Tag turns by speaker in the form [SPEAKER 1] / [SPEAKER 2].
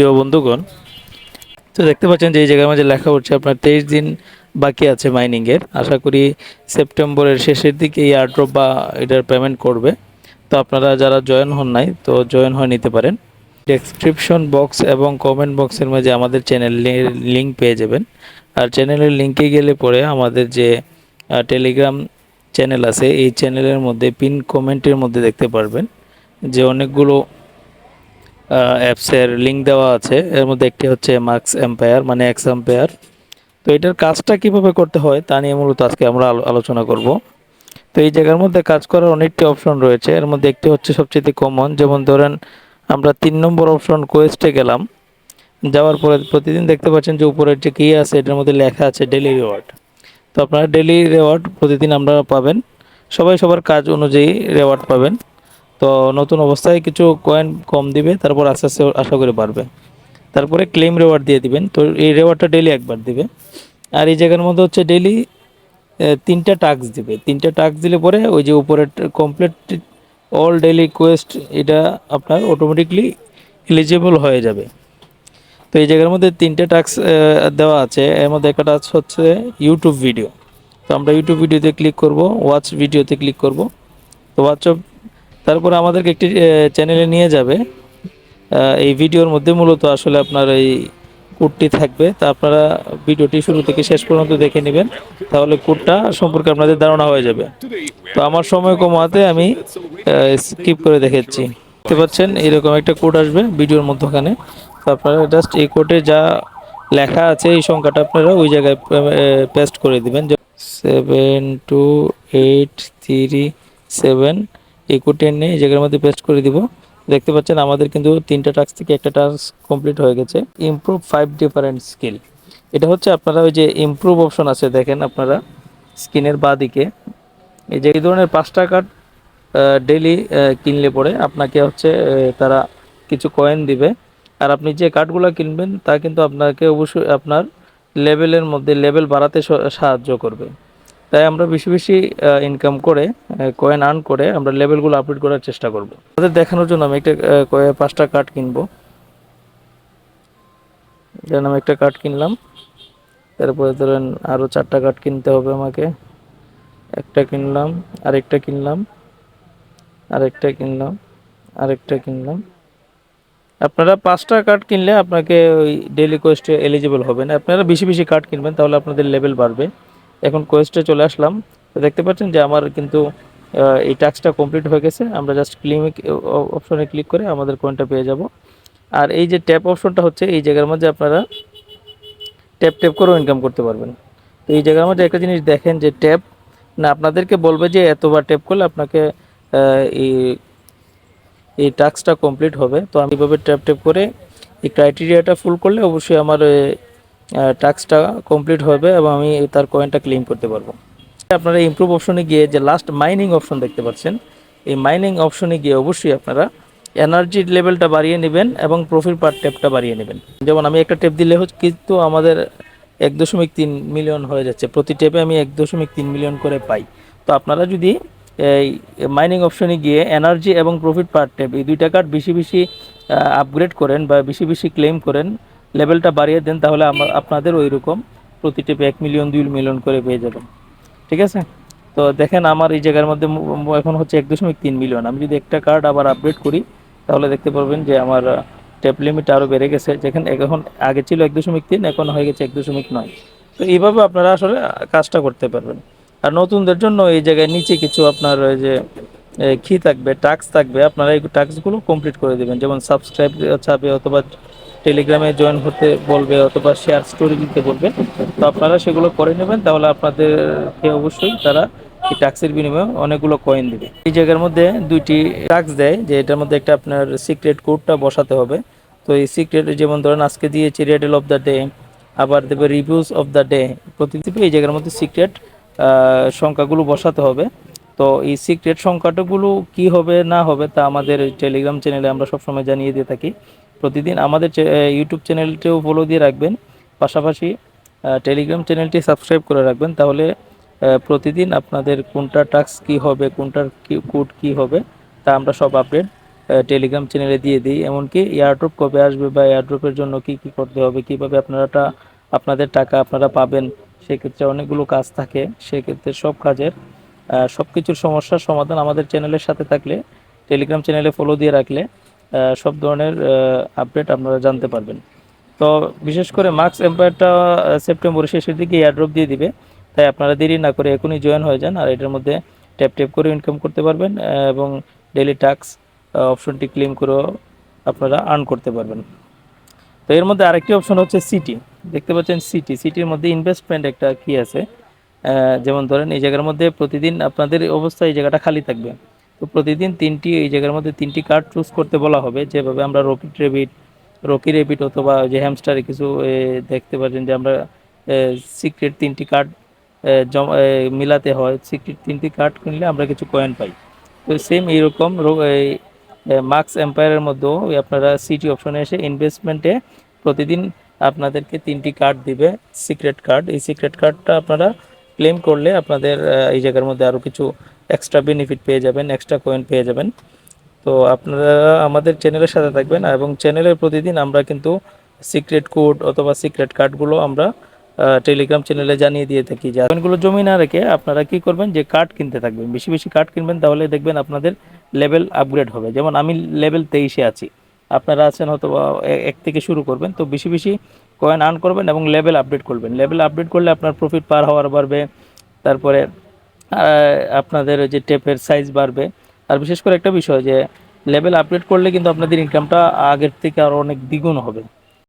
[SPEAKER 1] প্রিয় বন্ধুগণ, তো দেখতে পাচ্ছেন যে এই জায়গার মাঝে লেখা উঠছে আপনার তেইশ দিন বাকি আছে মাইনিংয়ের আশা করি সেপ্টেম্বরের শেষের দিকে এই আর্ড্রপ বা এটার পেমেন্ট করবে। তো আপনারা যারা জয়েন হন নাই, তো জয়েন হয়ে নিতে পারেন। ডেসক্রিপশন বক্স এবং কমেন্ট বক্সের মাঝে আমাদের চ্যানেলের লিঙ্ক পেয়ে যাবেন। আর চ্যানেলের লিঙ্কে গেলে পরে আমাদের যে টেলিগ্রাম চ্যানেল আছে, এই চ্যানেলের মধ্যে পিন কমেন্টের মধ্যে দেখতে পারবেন। যে অনেকগুলো অ্যাপসের লিঙ্ক দেওয়া আছে। এর মধ্যে একটি হচ্ছে মার্কস এম্পায়ার মানে এক্স এম্পায়ার তো এটার কাজটা কীভাবে করতে হয় তা নিয়ে মূলত আজকে আমরা আলোচনা করব। তো এই জায়গার মধ্যে কাজ করার অনেকটি অপশন রয়েছে। এর মধ্যে একটি হচ্ছে সবচেয়ে কমন যেমন ধরেন আমরা তিন নম্বর অপশন কোয়েস্টে গেলাম। যাওয়ার পরে প্রতিদিন দেখতে পাচ্ছেন যে উপরের যে কী আছে, এটার মধ্যে লেখা আছে ডেলি রিওয়ার্ড তো আপনারা ডেলি রেওয়ার্ড প্রতিদিন আপনারা পাবেন। সবাই সবার কাজ অনুযায়ী রেওয়ার্ড পাবেন। তো নতুন অবস্থায় কিছু কয়েন কম দিবে, তারপর আস্তে আস্তে আশা করে বাড়বে। তারপরে ক্লেম রেওয়ার্ড দিয়ে দিবেন, তো এই রেওয়ার্ডটা ডেলি একবার দিবে। আর এই জায়গার মধ্যে হচ্ছে ডেলি তিনটা টাস্ক দিবে। তিনটা টাস্ক দিলে পরে ওই যে উপরের কমপ্লিট অল ডেলি কোয়েস্ট এটা আপনার অটোমেটিকলি এলিজিবল হয়ে যাবে। তো এই জায়গার মধ্যে তিনটে টাস্ক দেওয়া আছে। এর মধ্যে একটা টাস্ক হচ্ছে ইউটিউব ভিডিও তো আমরা ইউটিউব ভিডিওতে ক্লিক করব ওয়াচ ভিডিওতে ক্লিক করব। তো হোয়াটসঅ্যাপ তারপরে আমাদেরকে একটি চ্যানেলে নিয়ে যাবে। এই ভিডিওর মধ্যে মূলত আসলে আপনার এই কোডটি থাকবে। তা আপনারা ভিডিওটি শুরু থেকে শেষ পর্যন্ত দেখে নেবেন। তাহলে কোডটা সম্পর্কে আপনাদের ধারণা হয়ে যাবে। তো আমার সময় কমাতে আমি স্কিপ করে দেখেছি দেখতে পাচ্ছেন, এরকম একটা কোড আসবে ভিডিওর মধ্যখানে। তো আপনারা জাস্ট এই কোডে যা লেখা আছে, এই সংখ্যাটা আপনারা ওই জায়গায় পেস্ট করে দিবেন। Seven two eight three seven এই কোডটি এনে এই জায়গার মধ্যে পেস্ট করে দিব। দেখতে পাচ্ছেন আমাদের কিন্তু তিনটা টাস্ক থেকে একটা টাস্ক কমপ্লিট হয়ে গেছে। ইমপ্রুভ ফাইভ ডিফারেন্ট স্কিল এটা হচ্ছে আপনারা ওই যে ইমপ্রুভ অপশন আছে, দেখেন আপনারা স্ক্রিনের বাঁ দিকে এই যে এই ধরনের পাঁচটা কার্ড ডেলি কিনলে পরে আপনাকে হচ্ছে তারা কিছু কয়েন দিবে। আর আপনি যে কার্ডগুলো কিনবেন, তা কিন্তু আপনাকে অবশ্যই আপনার লেভেলের মধ্যে লেভেল বাড়াতে সাহায্য করবে। তাই আমরা বেশি বেশি ইনকাম করে কয়েন আর্ন করে আমরা লেভেলগুলো আপডেট করার চেষ্টা করব। তাদের দেখানোর জন্য আমি একটা পাঁচটা কার্ড কিনবো। যেন আমি একটা কার্ড কিনলাম। তারপরে ধরেন আরও চারটা কার্ড কিনতে হবে আমাকে। একটা কিনলাম, আরেকটা কিনলাম আরেকটা কিনলাম আরেকটা কিনলাম। আপনারা পাঁচটা কার্ড কিনলে আপনাকে ওই ডেলি কোয়েস্টে এলিজিবল হবেন। আপনারা বেশি বেশি কার্ড কিনবেন, তাহলে আপনাদের লেভেল বাড়বে। এখন কোয়েস্টে চলে আসলাম। তো দেখতে পাচ্ছেন যে আমার কিন্তু এই টাস্কটা কমপ্লিট হয়ে গেছে। আমরা জাস্ট ক্লিমিক অপশনে ক্লিক করে আমাদের কয়েনটা পেয়ে যাব। আর এই যে ট্যাপ অপশনটা হচ্ছে, এই জায়গার মধ্যে আপনারা ট্যাপ ট্যাপ করেও ইনকাম করতে পারবেন। তো এই জায়গার মধ্যে একটা জিনিস দেখেন যে ট্যাপ না, আপনাদেরকে বলবে যে এতবার ট্যাপ করলে আপনাকে এই এই টাস্কটা কমপ্লিট হবে। তো আমি এভাবে ট্যাপ ট্যাপ করে এই ক্রাইটেরিয়াটা ফুল করলে অবশ্যই আমার টাস্কটা কমপ্লিট হবে এবং আমি তার কয়েনটা ক্লেম করতে পারব। আপনারা ইমপ্রুভ অপশনে গিয়ে যে লাস্ট মাইনিং অপশন দেখতে পাচ্ছেন, এই মাইনিং অপশনে গিয়ে অবশ্যই আপনারা এনার্জির লেভেলটা বাড়িয়ে নেবেন এবং প্রফিট পার ট্যাপটা বাড়িয়ে নেবেন। যেমন আমি একটা ট্যাপ দিলে হচ্ছে কিন্তু আমাদের এক দশমিক তিন মিলিয়ন হয়ে যাচ্ছে। প্রতি ট্যাপে আমি এক দশমিক তিন মিলিয়ন করে পাই। তো আপনারা যদি এই মাইনিং অপশনে গিয়ে এনার্জি এবং প্রফিট পার ট্যাপ এই দুইটা কার্ড বেশি বেশি আপগ্রেড করেন বা বেশি বেশি ক্লেম করেন লেভেলটা বাড়িয়ে দেন, তাহলে আপনাদের ওই রকম প্রতি ট্যাপে এক মিলিয়ন দুই মিলিয়ন করে পেয়ে যাবেন। ঠিক আছে? তো দেখেন আমার এই জায়গার মধ্যে এখন হচ্ছে এক দশমিক তিন মিলিয়ন আমি যদি একটা কার্ড আবার আপডেট করি, তাহলে দেখতে পারবেন যে আমার ট্যাপ লিমিট আরও বেড়ে গেছে। যেখানে এখন আগে ছিল এক দশমিক তিন, এখন হয়ে গেছে এক দশমিক নয়। তো এইভাবে আপনারা আসলে কাজটা করতে পারবেন। আর নতুনদের জন্য এই জায়গায় নিচে কিছু আপনার যে কি থাকবে টাস্ক থাকবে। আপনারা এই টাস্কগুলো কমপ্লিট করে দেবেন। যেমন সাবস্ক্রাইব ছাপে অথবা টেলিগ্রামে জয়েন হতে বলবে অথবা শেয়ার স্টোরি দিতে বলবে। তো আপনারা সেগুলো করে নেবেন, তাহলে আপনাদেরকে অবশ্যই তারা এই ট্যাক্সের বিনিময়ে অনেকগুলো কয়েন দেবে। এই জায়গার মধ্যে দুইটি ট্যাক্স দেয়, যে এটার মধ্যে একটা আপনার সিক্রেট কোডটা বসাতে হবে। তো এই সিক্রেট যেমন ধরেন আজকে দিয়েছি রেডেল অফ দ্য ডে আবার দেবে রিভিউস অফ দ্য ডে প্রতিদিন এই জায়গার মধ্যে সিক্রেট সংখ্যাগুলো বসাতে হবে। তো এই সিক্রেট সংখ্যাটাগুলো কি হবে না হবে তা আমাদের টেলিগ্রাম চ্যানেলে আমরা সবসময় জানিয়ে দিয়ে থাকি। প্রতিদিন আমাদের ইউটিউব চ্যানেলটিও ফলো দিয়ে রাখবেন। পাশাপাশি টেলিগ্রাম চ্যানেলটি সাবস্ক্রাইব করে রাখবেন। তাহলে প্রতিদিন আপনাদের কোনটা টাস্ক কি হবে কোনটার কি কোড কি হবে, তা আমরা সব আপডেট টেলিগ্রাম চ্যানেলে দিয়ে দিই। এমনকি এয়ারড্রপ কবে আসবে বা এয়ারড্রপের জন্য কি কি করতে হবে, কীভাবে আপনারাটা, আপনাদের টাকা আপনারা পাবেন, সেক্ষেত্রে অনেকগুলো কাজ থাকে। সেক্ষেত্রে সব কাজের সব কিছুর সমস্যার সমাধান আমাদের চ্যানেলের সাথে থাকলে টেলিগ্রাম চ্যানেলে ফলো দিয়ে রাখলে সব ধরনের আপডেট আপনারা জানতে পারবেন। তো বিশেষ করে মার্কস এম্পায়ারটা সেপ্টেম্বরের শেষের দিকে এয়ারড্রপ দিয়ে দিবে। তাই আপনারা দেরি না করে এখনই জয়েন হয়ে যান, আর এটার মধ্যে ট্যাপ ট্যাপ করে ইনকাম করতে পারবেন এবং ডেলি টাক্স অপশনটি ক্লেম করেও আপনারা আর্ন করতে পারবেন। তো এর মধ্যে আরেকটি অপশন হচ্ছে সিটি দেখতে পাচ্ছেন সিটি সিটির মধ্যে ইনভেস্টমেন্ট একটা কি আছে। যেমন ধরেন এই জায়গার মধ্যে প্রতিদিন আপনাদের অবস্থা এই জায়গাটা খালি থাকবে। তো প্রতিদিন তিনটি, এই জায়গার মধ্যে তিনটি কার্ড চুজ করতে বলা হবে। যেভাবে আমরা রকিট রেবিট রকি রেবিট অথবা যে হ্যামস্টারে কিছু দেখতে পাচ্ছেন যে আমরা সিক্রেট তিনটি কার্ড মিলাতে হয়। সিক্রেট তিনটি কার্ড কিনলে আমরা কিছু কয়েন পাই। তো সেম এইরকম মার্কস এম্পায়ারের মধ্যেও আপনারা সিটি অপশনে এসে ইনভেস্টমেন্টে প্রতিদিন আপনাদেরকে তিনটি কার্ড দিবে সিক্রেট কার্ড এই সিক্রেট কার্ডটা আপনারা ক্লেম করলে আপনাদের এই জায়গার মধ্যে আরও কিছু এক্সট্রা বেনিফিট পেয়ে যাবেন এক্সট্রা কয়েন পেয়ে যাবেন। তো আপনারা আমাদের চ্যানেলের সাথে থাকবেন এবং চ্যানেলের প্রতিদিন আমরা কিন্তু সিক্রেট কোড অথবা সিক্রেট কার্ডগুলো আমরা টেলিগ্রাম চ্যানেলে জানিয়ে দিয়ে থাকি। যে কয়েনগুলো জমি না রেখে আপনারা কি করবেন? যে কার্ড কিনতে থাকবেন। বেশি বেশি কার্ড কিনবেন, তাহলে দেখবেন আপনাদের লেভেল আপগ্রেড হবে। যেমন আমি লেভেল তেইশে আছি। আপনারা আছেন হয়তো এক থেকে শুরু করবেন। তো বেশি বেশি কয়েন আর্ন করবেন এবং লেভেল আপডেট করবেন। লেভেল আপডেট করলে আপনার প্রফিট পার হওয়ার বাড়বে, তারপরে আপনাদের যে টেপের সাইজ বাড়বে। আর বিশেষ করে একটা বিষয় যে লেভেল আপডেট করলে কিন্তু আপনাদের ইনকামটা আগের থেকে আরও অনেক দ্বিগুণ হবে।